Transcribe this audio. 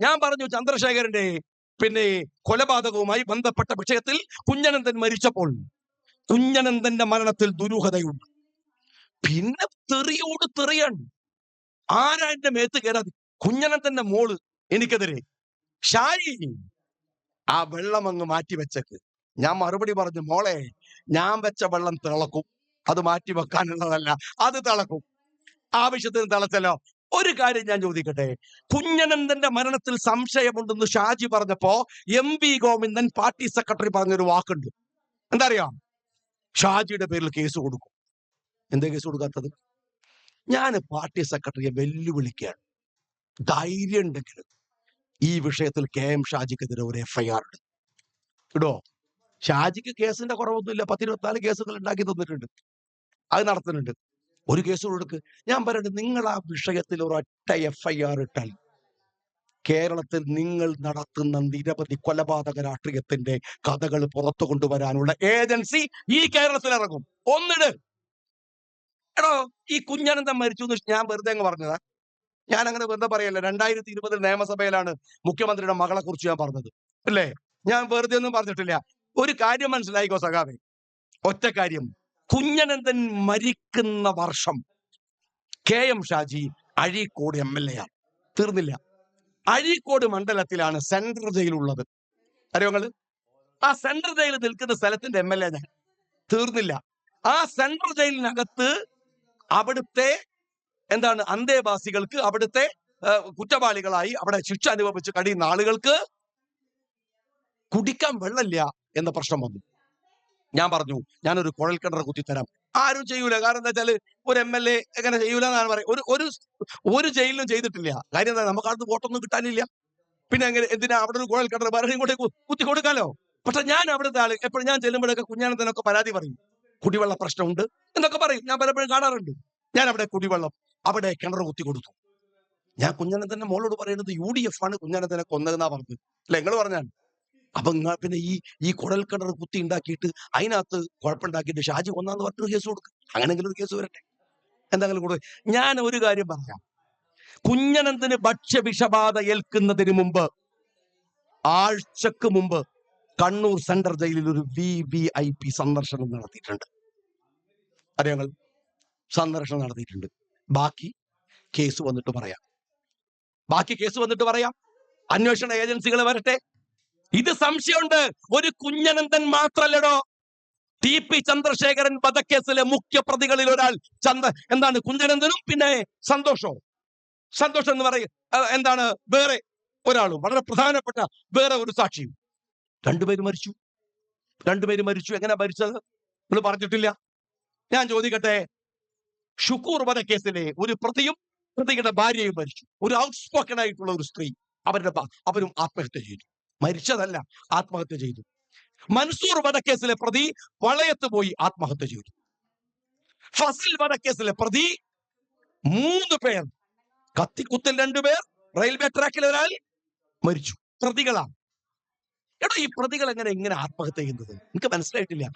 ഞാൻ പറഞ്ഞു ചന്ദ്രശേഖരന്റെ പിന്നെ കൊലപാതകവുമായി ബന്ധപ്പെട്ട വിഷയത്തിൽ കുഞ്ഞനന്ദൻ മരിച്ചപ്പോൾ കുഞ്ഞനന്ദന്റെ മരണത്തിൽ ദുരൂഹതയുണ്ട്. പിന്നെ തെറിയോട് തെറിയാണ് ആരാ എന്റെ മേത്ത് കയറാതെ കുഞ്ഞനന്ദന്റെ മോൾ എനിക്കെതിരെ. ഷാരി ആ വെള്ളം അങ്ങ് മാറ്റി വെച്ചക്ക് ഞാൻ മറുപടി പറഞ്ഞു മോളെ ഞാൻ വെച്ച വെള്ളം തിളക്കും. അത് മാറ്റി വെക്കാനുള്ളതല്ല അത് തിളക്കും. ആവശ്യത്തിന് തിളച്ചല്ലോ. ഒരു കാര്യം ഞാൻ ചോദിക്കട്ടെ? കുഞ്ഞനന്ദന്റെ മരണത്തിൽ സംശയമുണ്ടെന്ന് ഷാജി പറഞ്ഞപ്പോ M V Govindan party secretary പറഞ്ഞൊരു വാക്കുണ്ട്. എന്താ അറിയാം ഷാജിയുടെ പേരിൽ കേസ് കൊടുക്കും. എന്താ കേസ് കൊടുക്കാത്തത്? ഞാൻ പാർട്ടി സെക്രട്ടറിയെ വെല്ലുവിളിക്കുകയാണ്. ധൈര്യം ഉണ്ടെങ്കിൽ ഈ വിഷയത്തിൽ കെ എം ഷാജിക്കെതിരെ ഒരു എഫ്ഐആർ ഉണ്ട് ഇടോ? ഷാജിക്ക് കേസിന്റെ കുറവൊന്നുമില്ല. പത്തിരുപത്തിനാല് കേസുകൾ ഉണ്ടാക്കി തന്നിട്ടുണ്ട്. അത് നടത്തുന്നുണ്ട്. ഒരു കേസ് കൊടുക്ക് ഞാൻ പറയുന്നത് നിങ്ങൾ ആ വിഷയത്തിൽ ഒരൊറ്റ എഫ് ഐ ആർ ഇട്ടാൽ കേരളത്തിൽ നിങ്ങൾ നടത്തുന്ന നിരവധി കൊലപാതക രാഷ്ട്രീയത്തിന്റെ കഥകൾ പുറത്തു കൊണ്ടുവരാനുള്ള ഏജൻസി ഈ കേരളത്തിൽ ഇറങ്ങും ഒന്നിട്. എടോ ഈ കുഞ്ഞനന്തം മരിച്ചു എന്ന് ഞാൻ വെറുതെ അങ്ങ് പറഞ്ഞതാ. ഞാൻ അങ്ങനെ വെറുതെ പറയല്ല രണ്ടായിരത്തി ഇരുപതിൽ നിയമസഭയിലാണ് മുഖ്യമന്ത്രിയുടെ മകളെ കുറിച്ച് ഞാൻ പറഞ്ഞത്. അല്ലേ? ഞാൻ വെറുതെ ഒന്നും പറഞ്ഞിട്ടില്ല. ഒരു കാര്യം മനസ്സിലായിക്കോ സഖാവേ? ഒറ്റ കാര്യം. കുഞ്ഞനന്തൻ മരിക്കുന്ന വർഷം K M Shaji Azhikode M L A ആണ്. തീർന്നില്ല. അഴീക്കോട് മണ്ഡലത്തിലാണ് സെൻട്രൽ ജയിൽ ഉള്ളത്. നിങ്ങൾ ആ സെൻട്രൽ ജയിൽ നിൽക്കുന്ന സ്ഥലത്തിന്റെ എം എൽ എ ഞാൻ. തീർന്നില്ല. ആ സെൻട്രൽ ജയിലിനകത്ത് അവിടുത്തെ എന്താണ് അന്തേവാസികൾക്ക് അവിടുത്തെ കുറ്റവാളികളായി അവിടെ ശിക്ഷ അനുഭവിച്ച് കഴിയുന്ന ആളുകൾക്ക് കുടിക്കാൻ വെള്ളമില്ല എന്ന പ്രശ്നം വന്നു. ഞാൻ പറഞ്ഞു ഞാനൊരു കുഴൽ കിണർ കുത്തിത്തരാം. ആരും ചെയ്യൂല. കാരണം എന്താ വെച്ചാൽ ഒരു എം എൽ എ എങ്ങനെ ചെയ്യൂല എന്നാണ് പറയുന്നത് ഒരു ഒരു ഒരു ജയിലിലും ചെയ്തിട്ടില്ല. കാര്യം എന്താ നമുക്ക് അടുത്ത് വോട്ടൊന്നും കിട്ടാനില്ല. പിന്നെ എങ്ങനെ എന്തിനാ അവിടെ ഒരു കുഴൽ കിണർ വേറെ ഇങ്ങോട്ട് കുത്തി കൊടുക്കാലോ? പക്ഷെ ഞാൻ അവിടുത്തെ ആൾ എപ്പോഴും ഞാൻ ചെല്ലുമ്പോഴൊക്കെ കുഞ്ഞാനത്തിനൊക്കെ പരാതി പറയും. കുടിവെള്ള പ്രശ്നമുണ്ട് എന്നൊക്കെ പറയും. ഞാൻ പലപ്പോഴും കാണാറുണ്ട്. ഞാൻ അവിടെ കുടിവെള്ളം അവിടെ കിണർ കുത്തി കൊടുത്തു. ഞാൻ കുഞ്ഞനന്തന്റെ മോളോട് പറയുന്നത് യു ഡി എഫ് ആണ് കുഞ്ഞനന്തനെ കൊന്നതെന്നാ പറഞ്ഞത്. അല്ല? നിങ്ങൾ പറഞ്ഞാൽ അപ്പൊ നിങ്ങൾ പിന്നെ ഈ ഈ കുഴൽ കിണർ കുത്തി ഉണ്ടാക്കിയിട്ട് അതിനകത്ത് കുഴപ്പമുണ്ടാക്കിയിട്ട് ഷാജി കൊന്നാന്ന് പറഞ്ഞിട്ട് കേസ് കൊടുക്കും. അങ്ങനെങ്കിലും ഒരു കേസ് വരട്ടെ. എന്തെങ്കിലും കൂടെ. ഞാൻ ഒരു കാര്യം പറയാം. കുഞ്ഞനന്ദന് ഭക്ഷ്യവിഷബാധ ഏൽക്കുന്നതിന് മുമ്പ് ആഴ്ചക്ക് മുമ്പ് കണ്ണൂർ സെൻട്രൽ ജയിലിൽ ഒരു വി വി ഐ പി സന്ദർശനം നടത്തിയിട്ടുണ്ട്. അറിയങ്ങൾ സന്ദർശനം നടത്തിയിട്ടുണ്ട്. ബാക്കി കേസ് വന്നിട്ട് പറയാം. ബാക്കി കേസ് വന്നിട്ട് പറയാം. അന്വേഷണ ഏജൻസികൾ വരട്ടെ. ഇത് സംശയമുണ്ട്. ഒരു കുഞ്ഞനന്ദൻ മാത്രല്ലടോ. ടി പി ചന്ദ്രശേഖരൻ വധക്കേസിലെ മുഖ്യ പ്രതികളിൽ ഒരാൾ ചന്ദ്ര എന്താണ് കുഞ്ഞനന്ദനും പിന്നെ സന്തോഷവും. സന്തോഷം എന്ന് പറയും എന്താണ് വേറെ ഒരാളും വളരെ പ്രധാനപ്പെട്ട വേറെ ഒരു സാക്ഷിയും. രണ്ടുപേര് മരിച്ചു. രണ്ടുപേര് മരിച്ചു. എങ്ങനെ മരിച്ചത്? നമ്മൾ പറഞ്ഞിട്ടില്ല. ഞാൻ ചോദിക്കട്ടെ. ഷുക്കൂർ വധക്കേസിലെ ഒരു പ്രതിയും പ്രതിയുടെ ഭാര്യയും മരിച്ചു. ഒരു ഔട്ട്സ്പോക്കൺ ആയിട്ടുള്ള ഒരു സ്ത്രീ. അവരുടെ അവരും ആത്മഹത്യ ചെയ്തു. മരിച്ചതല്ല ആത്മഹത്യ ചെയ്തു. മൻസൂർ വധക്കേസിലെ പ്രതി വളയത്ത് പോയി ആത്മഹത്യ ചെയ്തു. ഫസിൽ വധക്കേസിലെ പ്രതി മൂന്ന് പേർ കത്തിക്കുത്തിൽ രണ്ടുപേർ റെയിൽവേ ട്രാക്കിൽ ഒരാൾ മരിച്ചു. പ്രതികളാണ്. എടോ ഈ പ്രതികൾ എങ്ങനെ ഇങ്ങനെ ആത്മഹത്യ ചെയ്യുന്നത്? എനിക്ക് മനസ്സിലായിട്ടില്ല?